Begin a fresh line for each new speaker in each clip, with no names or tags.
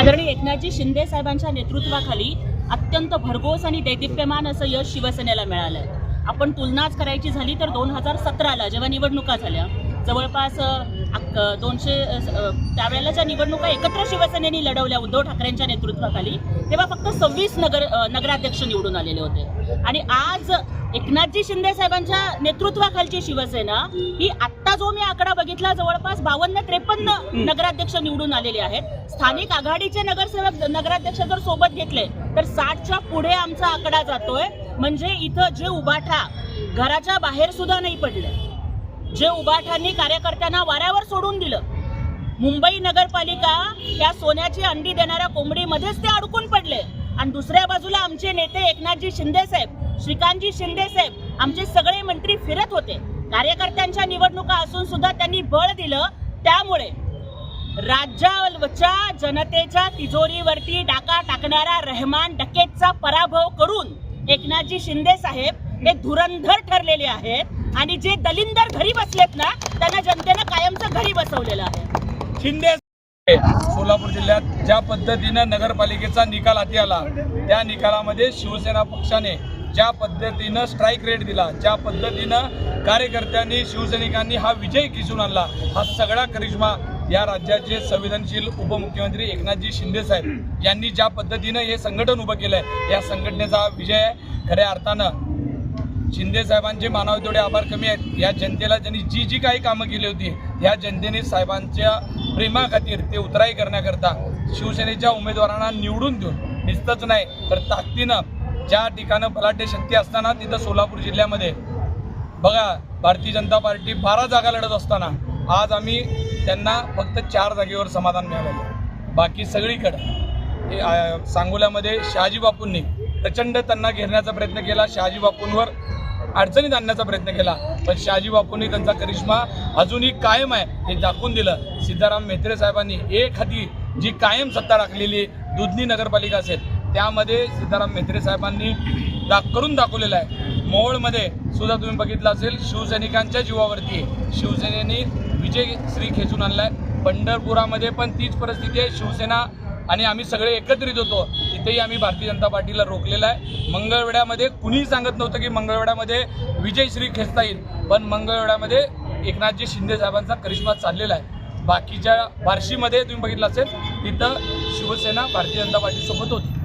आदरणीय एकनाथजी शिंदे साहेबांच्या नेतृत्वाखाली अत्यंत भरघोस आणि दैदिप्यमान असं यश शिवसेनेला मिळालं आहे आपण तुलनाच करायची झाली तर दोन हजार सतराला जेव्हा निवडणुका झाल्या जवळपास दोनशे त्यावेळेला ज्या निवडणुका एकत्र शिवसेनेने लढवल्या उद्धव ठाकरेंच्या नेतृत्वाखाली तेव्हा फक्त सव्वीस नगर नगराध्यक्ष निवडून आलेले होते. आणि आज एकनाथजी शिंदे साहेबांच्या नेतृत्वाखालची शिवसेना ही आत्ता जो मी आकडा बघितला जवळपास बावन्न त्रेपन्न नगराध्यक्ष निवडून आलेले आहेत. स्थानिक आघाडीचे नगरसेवक नगराध्यक्ष जर सोबत घेतले तर साठच्या पुढे आमचा आकडा जातोय. म्हणजे इथं जे उबाठा घराच्या बाहेर सुद्धा नाही पडले. जे उबाठांनी कार्यकर्त्यांना वाऱ्यावर सोडून दिलं. मुंबई नगरपालिका त्या सोन्याची अंडी देणाऱ्या कोंबडीमध्येच ते अडकून पडले. आणि दुसऱ्या बाजूला आमचे नेते एकनाथजी शिंदे साहेब श्रीकांतजी शिंदे साहेब आमचे सगळे मंत्री फिरत होते. कार्यकर्त्यांच्या निवडणुका असून सुद्धा त्यांनी बळ दिलं. त्यामुळे राज्याच्या जनतेच्या तिजोरीवरती डाका टाकणारा रहमान डकेतचा पराभव करून एकनाथजी शिंदे साहेब हे धुरंधर ठरलेले आहेत. आणि जे दलिंदर घरी बसलेत ना त्यांना जनतेनं कायमचं घरी बसवलेलं आहे.
शिंदे सोलापूर जिल्ह्यात ज्या पद्धतीनं नगरपालिकेचा निकाल हाती आला त्या निकालामध्ये शिवसेना पक्षाने ज्या पद्धतीनं स्ट्राईक रेट दिला ज्या पद्धतीनं कार्यकर्त्यांनी शिवसैनिकांनी हा विजय किसून आणला हा सगळा करिश्मा या राज्याचे संवेदनशील उपमुख्यमंत्री एकनाथजी शिंदे साहेब यांनी ज्या पद्धतीनं हे संघटन उभं केलं आहे या संघटनेचा विजय आहे. खऱ्या अर्थानं शिंदे साहेबांचे मानावे तेवढे आभार कमी आहेत. या जनतेला त्यांनी जी जी काही कामं केली होती या जनतेने साहेबांच्या प्रेमाखातीर ते उतराई करण्याकरता शिवसेनेच्या उमेदवारांना निवडून देऊन नुसतंच नाही तर ताकदीनं ज्या ठिकाणं बलाढ्य शक्ती असताना तिथं सोलापूर जिल्ह्यामध्ये. बघा भारतीय जनता पार्टी बारा जागा लढत असताना आज आम्ही त्यांना फक्त चार जागेवर समाधान मिळालेलं बाकी सगळीकडं सांगोल्यामध्ये शहाजी बापूंनी प्रचंड त्यांना घेरण्याचा प्रयत्न केला. शहाजी बापूंवर अडचणीत आणण्याचा प्रयत्न केला. पण शहाजी बापूंनी त्यांचा करिश्मा अजूनही कायम आहे हे दाखवून दिलं. सिद्धाराम म्हेत्रे साहेबांनी एक हाती जी कायम सत्ता राखलेली दुधनी नगरपालिका असेल त्यामध्ये सिद्धाराम म्हेत्रे साहेबांनी दा करून दाखवलेलं आहे. मोहोळमध्ये सुद्धा तुम्ही बघितलं असेल शिवसैनिकांच्या जीवावरती शिवसेनेने विजय श्री खेचून आणलाय. पंढरपुरामध्ये पण तीच परिस्थिती आहे. शिवसेना आणि आम्ही सगळे एकत्रित होतो. तिथेही आम्ही भारतीय जनता पार्टीला रोखलेलं आहे. मंगळवेढ्यामध्ये कुणीही सांगत नव्हतं की मंगळवेढ्यामध्ये विजयश्री खेचता येईल. पण मंगळवेढ्यामध्ये एकनाथजी शिंदे साहेबांचा करिश्मा चाललेला आहे. बाकीच्या बार्शीमध्ये तुम्ही बघितलं असेल तिथं शिवसेना भारतीय जनता पार्टीसोबत होती.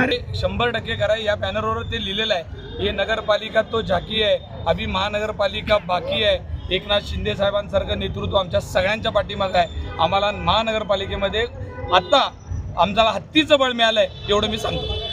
अरे शंभर टक्के करा या बॅनरवर ते लिहिलेलं आहे. हे नगरपालिका तो झाकी आहे. अभि महानगरपालिका बाकी आहे. एकनाथ शिंदे साहेबांसारखं नेतृत्व आमच्या सगळ्यांच्या पाठीमागं आहे. आम्हाला महानगरपालिकेमध्ये आत्ता आमच्याला हत्तीचं बळ मिळालं आहे एवढं मी सांगतो.